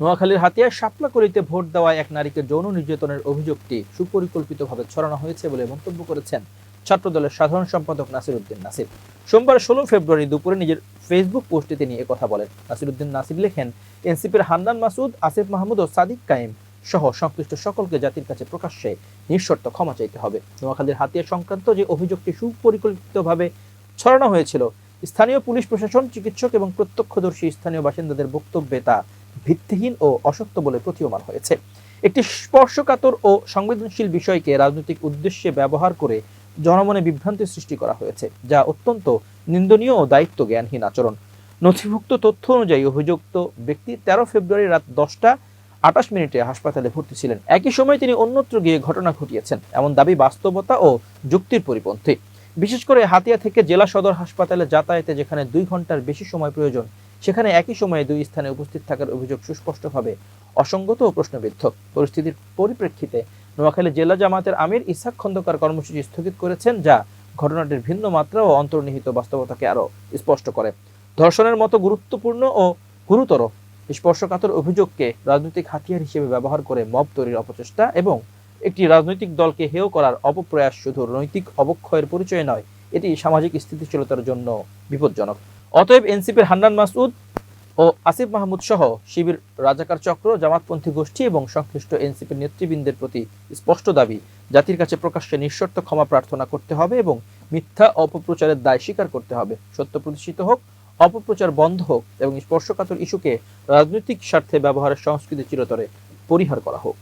নোয়াখালীর হাতিয়ার শাপলাকলিতে ভোট দেওয়ায় এক নারীকে যৌন নির্যাতনের অভিযোগটি সুপরিকল্পিতভাবে ছড়ানো হয়েছে বলে মন্তব্য করেছেন ছাত্রদলের সাধারণ সম্পাদক নাসির উদ্দিন নাসির। সোমবার ষোলো ফেব্রুয়ারি দুপুরে নিজের ফেসবুক পোস্টে তিনি একথা বলেন। নাসির উদ্দিন নাসির লেখেন, এনসিপির হান্নান মাসুদ, আসিফ মাহমুদ ও সাদিক কায়েম সহ সংশ্লিষ্ট সকলকে জাতির কাছে প্রকাশ্যে নিঃশর্ত ক্ষমা চাইতে হবে। নোয়াখালীর হাতিয়ার সংক্রান্ত যে অভিযোগটি সুপরিকল্পিতভাবে ছড়ানো হয়েছিল, স্থানীয় পুলিশ প্রশাসন, চিকিৎসক এবং প্রত্যক্ষদর্শী স্থানীয় বাসিন্দাদের বক্তব্যে তা ভিত্তিহীন ও অসত্য বলে প্রতীয়মান হয়েছে। একটি স্পর্শকাতর ও সংবেদনশীল বিষয়কে রাজনৈতিক উদ্দেশ্যে ব্যবহার করে জনমনে বিভ্রান্তি সৃষ্টি করা হয়েছে, যা অত্যন্ত নিন্দনীয় ও দায়িত্ব জ্ঞানহীন আচরণ। নথিভুক্ত তথ্য অনুযায়ী অভিযুক্ত ব্যক্তি তেরো ফেব্রুয়ারি রাত দশটা আটাশ মিনিটে হাসপাতালে ভর্তি ছিলেন। একই সময় তিনি অন্যত্র গিয়ে ঘটনা ঘটিয়েছেন, এমন দাবি বাস্তবতা ও যুক্তির পরিপন্থী। বিশেষ করে হাতিয়া থেকে জেলা সদর হাসপাতালে যাতায়াতে যেখানে দুই ঘণ্টার বেশি সময় প্রয়োজন সেখানে একই সময়ে দুই স্থানে উপস্থিত থাকার অভিযোগ সুস্পষ্টভাবে অসঙ্গত ও প্রশ্নবিদ্ধ। পরিস্থিতির পরিপ্রেক্ষিতে নোয়াখালী জেলা জামাতের আমির ইসাক খন্দকার কর্মসূচি স্থগিত করেছেন, যা ঘটনাটির ভিন্ন মাত্রা ও অন্তর্নিহিত বাস্তবতাকে আরও স্পষ্ট করে। ধর্ষণের মতো গুরুত্বপূর্ণ ও গুরুতর স্পর্শকাতর অভিযোগকে রাজনৈতিক হাতিয়ার হিসেবে ব্যবহার করে মব তৈরির অপচেষ্টা এবং একটি রাজনৈতিক দলকে হেয় করার অপপ্রয়াস শুধু নৈতিক অবক্ষয়ের পরিচয় নয়, এটি সামাজিক স্থিতিশীলতার জন্য বিপজ্জনক। অতএব এনসিপির হান্নান মাসুদ ও আসিফ মাহমুদ সহ শিবির, রাজাকার চক্র, জামাতপন্থী গোষ্ঠী এবং সংশ্লিষ্ট এনসিপির নেতৃবৃন্দের প্রতি স্পষ্ট দাবি, জাতির কাছে প্রকাশ্যে নিঃশর্ত ক্ষমা প্রার্থনা করতে হবে এবং মিথ্যা অপপ্রচারের দায় স্বীকার করতে হবে। সত্য প্রতিষ্ঠিত হোক, অপপ্রচার বন্ধ হোক এবং স্পর্শকাতর ইস্যুকে রাজনৈতিক স্বার্থে ব্যবহারের সংস্কৃতি চিরতরে পরিহার করা হোক।